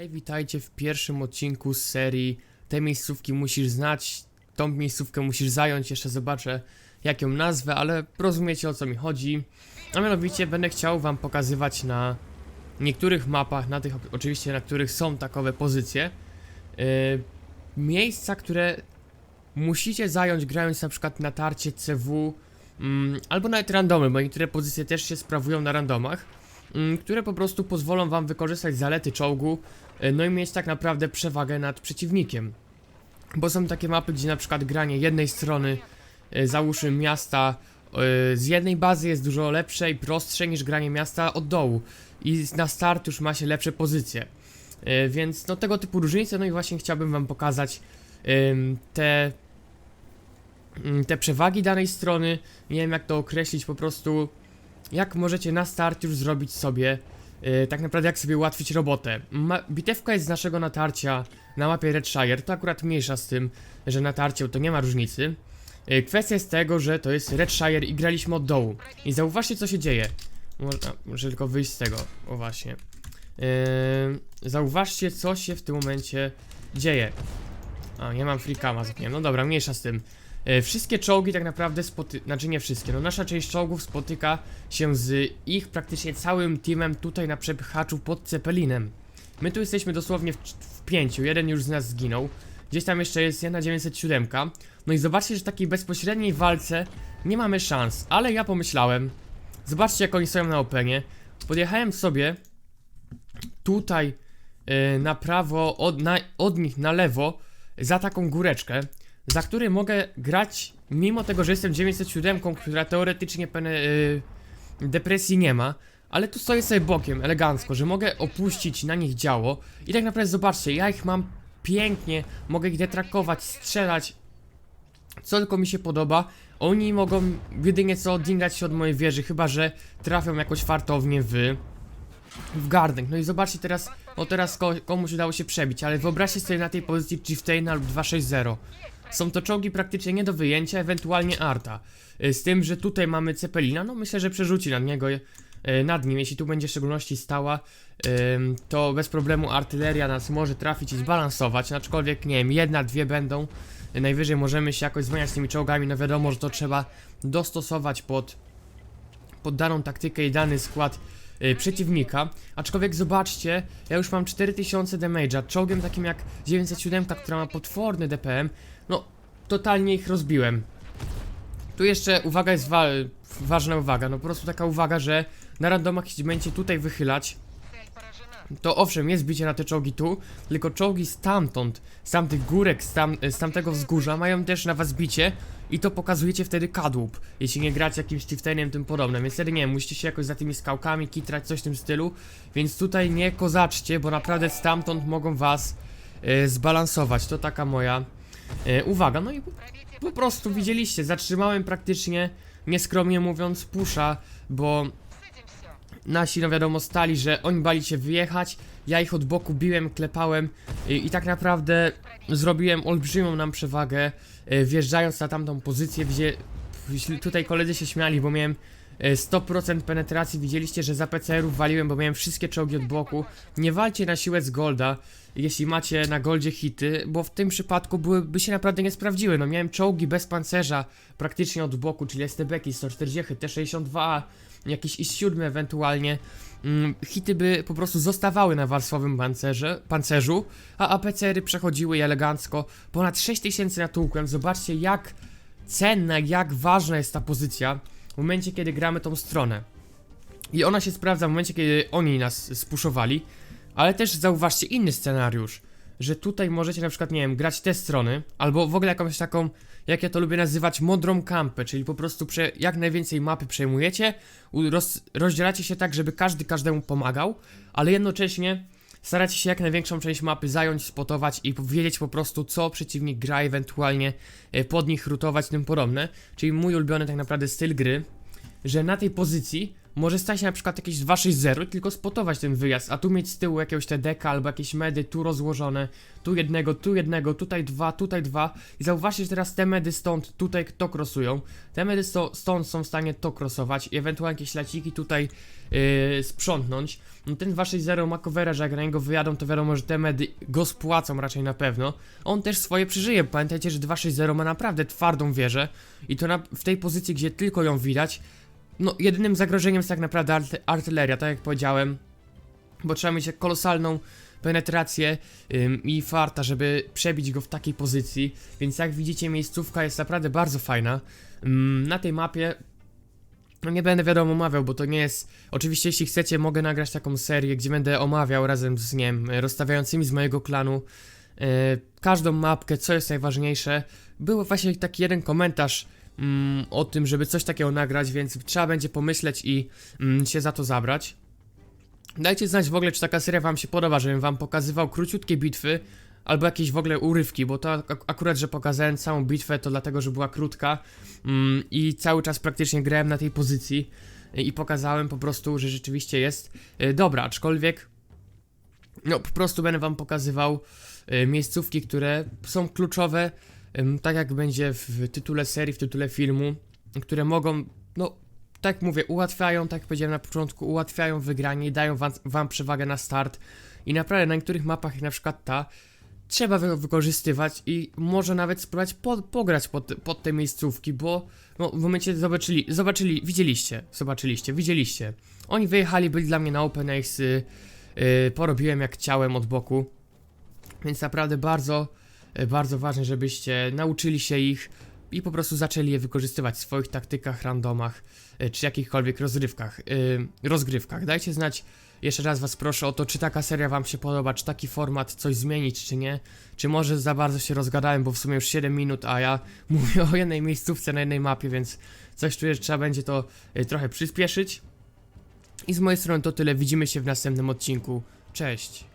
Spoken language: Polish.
Hej, witajcie w pierwszym odcinku z serii Te miejscówki musisz znać, tą miejscówkę musisz zająć, jeszcze zobaczę jak ją nazwę, ale rozumiecie o co mi chodzi. A mianowicie będę chciał wam pokazywać na niektórych mapach, na tych oczywiście, na których są takowe pozycje, yy, miejsca, które musicie zająć grając na przykład na tarcie CW, mm, albo nawet randomy, bo niektóre pozycje też się sprawują na randomach które po prostu pozwolą wam wykorzystać zalety czołgu, y, no i mieć tak naprawdę przewagę nad przeciwnikiem. Bo są takie mapy, gdzie na przykład granie jednej strony, y, załóżmy miasta y, z jednej bazy jest dużo lepsze i prostsze niż granie miasta od dołu i na start już ma się lepsze pozycje. Więc no tego typu różnice, no i właśnie chciałbym wam pokazać te ym, te przewagi danej strony, nie wiem jak to określić, po prostu jak możecie na start już zrobić sobie, yy, tak naprawdę jak sobie ułatwić robotę. Ma bitewka jest z naszego natarcia na mapie Redshire, to akurat mniejsza z tym, że natarcie to nie ma różnicy. Yy, kwestia jest tego, że to jest Redshire i graliśmy od dołu. I zauważcie co się dzieje. Można, tylko wyjść z tego, o właśnie. Yy, zauważcie co się w tym momencie dzieje. A, nie mam freakama, zapomniałem. No dobra, mniejsza z tym. E, Wszystkie czołgi tak naprawdę spoty... Znaczy nie wszystkie, no nasza część czołgów spotyka się z ich praktycznie całym teamem tutaj na przepychaczu pod Cepelinem. My tu jesteśmy dosłownie w, w pięciu, jeden już z nas zginął. Gdzieś tam jeszcze jest jedna 907. No i zobaczcie, że w takiej bezpośredniej walce nie mamy szans, ale ja pomyślałem, zobaczcie jak oni stoją na openie. Podjechałem sobie tutaj e, na prawo, od, na, od nich na lewo, za taką góreczkę za który mogę grać, mimo tego, że jestem 907, która teoretycznie pene, y, depresji nie ma, ale tu stoję sobie bokiem, elegancko, że mogę opuścić na nich działo i tak naprawdę zobaczcie, ja ich mam pięknie, mogę ich detrakować, strzelać, co tylko mi się podoba. Oni mogą jedynie co dingać się od mojej wieży, chyba że trafią jakoś fartownie w w gardek. No i zobaczcie teraz, o teraz ko komuś udało się przebić, ale wyobraźcie sobie na tej pozycji Chieftaina lub 260. Są to czołgi praktycznie nie do wyjęcia, ewentualnie Arta. Y, Z tym, że tutaj mamy Cepelina, no myślę, że przerzuci nad niego, y, nad nim, jeśli tu będzie w szczególności stała, to bez problemu artyleria nas może trafić i zbalansować, aczkolwiek nie wiem, jedna, dwie będą, najwyżej możemy się jakoś zmieniać z tymi czołgami, no wiadomo, że to trzeba dostosować pod, pod daną taktykę i dany skład y, przeciwnika. Aczkolwiek zobaczcie, ja już mam 4000 damage'a, czołgiem takim jak 907, która ma potworny DPM, no totalnie ich rozbiłem. Tu jeszcze uwaga jest wa ważna uwaga, no po prostu taka uwaga, że na randomach jeśli będziecie tutaj wychylać, to owszem, jest bicie na te czołgi tu, tylko czołgi stamtąd, z tamtych górek, z, tam, z tamtego wzgórza mają też na was bicie i to pokazujecie wtedy kadłub, jeśli nie gracie jakimś chieftainem tym podobnym, więc wtedy nie wiem, musicie się jakoś za tymi skałkami kitrać, coś w tym stylu, więc tutaj nie kozaczcie, bo naprawdę stamtąd mogą was e, zbalansować, to taka moja e, uwaga, no i po, po prostu widzieliście, zatrzymałem praktycznie, nieskromnie mówiąc, pusza, bo nasi, no wiadomo, stali, że oni bali się wyjechać, ja ich od boku biłem, klepałem i, i tak naprawdę zrobiłem olbrzymią nam przewagę, e, wjeżdżając na tamtą pozycję, gdzie tutaj koledzy się śmiali, bo miałem 100% penetracji, widzieliście, że za PCR-ów waliłem, bo miałem wszystkie czołgi od boku. Nie walcie na siłę z Golda, jeśli macie na Goldzie hity, bo w tym przypadku byłyby się naprawdę nie sprawdziły. No miałem czołgi bez pancerza praktycznie od boku, czyli STB-ki 140, T62, jakieś IS-7 ewentualnie. Mm, hity by po prostu zostawały na warstwowym pancerze, pancerzu, a APCR-y przechodziły je elegancko. Ponad 6000 natłukłem, zobaczcie jak cenna, jak ważna jest ta pozycja momencie, kiedy gramy tą stronę. I ona się sprawdza w momencie, kiedy oni nas spuszowali, ale też zauważcie inny scenariusz, że tutaj możecie na przykład, nie wiem, grać te strony, albo w ogóle jakąś taką, jak ja to lubię nazywać, modrą kampę, czyli po prostu jak najwięcej mapy przejmujecie, roz, rozdzielacie się tak, żeby każdy każdemu pomagał, ale jednocześnie staracie się jak największą część mapy zająć, spotować i wiedzieć po prostu, co przeciwnik gra, ewentualnie e, pod nich rutować tym podobne, czyli mój ulubiony tak naprawdę styl gry, że na tej pozycji może stać się na przykład jakieś 260 tylko spotować ten wyjazd, a tu mieć z tyłu jakiegoś TDK albo jakieś medy tu rozłożone, tu jednego, tu jednego, tutaj dwa, tutaj dwa i zauważcie, że teraz te medy stąd, tutaj to krosują, te medy sto, stąd są w stanie to krosować i ewentualnie jakieś laciki tutaj yy, sprzątnąć. No ten 260 ma covera, że jak na niego wyjadą, to wiadomo, że te medy go spłacą raczej na pewno. On też swoje przeżyje, pamiętajcie, że 260 ma naprawdę twardą wieżę i to na, w tej pozycji, gdzie tylko ją widać, no, jedynym zagrożeniem jest tak naprawdę arty artyleria, tak jak powiedziałem, bo trzeba mieć kolosalną penetrację ym, i farta, żeby przebić go w takiej pozycji, więc jak widzicie miejscówka jest naprawdę bardzo fajna. Ym, na tej mapie no nie będę wiadomo omawiał, bo to nie jest. Oczywiście, jeśli chcecie, mogę nagrać taką serię, gdzie będę omawiał razem z nie wiem, rozstawiającymi z mojego klanu e, każdą mapkę, co jest najważniejsze. Był właśnie taki jeden komentarz mm, o tym, żeby coś takiego nagrać, więc trzeba będzie pomyśleć i mm, się za to zabrać. Dajcie znać w ogóle, czy taka seria wam się podoba, żebym wam pokazywał króciutkie bitwy, albo jakieś w ogóle urywki, bo to ak akurat, że pokazałem całą bitwę, to dlatego, że była krótka mm, i cały czas praktycznie grałem na tej pozycji i pokazałem po prostu, że rzeczywiście jest y, dobra, aczkolwiek no po prostu będę wam pokazywał y, miejscówki, które są kluczowe, tak jak będzie w tytule serii, w tytule filmu, które mogą, no tak mówię, ułatwiają, tak jak powiedziałem na początku, ułatwiają wygranie i dają wam, wam przewagę na start i naprawdę na niektórych mapach, jak na przykład ta, trzeba wy wykorzystywać i może nawet spróbować po, pograć pod, pod te miejscówki, bo no, w momencie zobaczyli, zobaczyli, widzieliście, zobaczyliście, widzieliście. Oni wyjechali, byli dla mnie na Open Ace, yy, porobiłem jak chciałem od boku, więc naprawdę bardzo, bardzo ważne, żebyście nauczyli się ich i po prostu zaczęli je wykorzystywać w swoich taktykach, randomach, yy, czy jakichkolwiek rozrywkach, yy, rozgrywkach. Dajcie znać, jeszcze raz was proszę o to, czy taka seria wam się podoba, czy taki format coś zmienić, czy nie. Czy może za bardzo się rozgadałem, bo w sumie już 7 minut, a ja mówię o jednej miejscówce na jednej mapie, więc coś czuję, że trzeba będzie to trochę przyspieszyć. I z mojej strony to tyle, widzimy się w następnym odcinku. Cześć!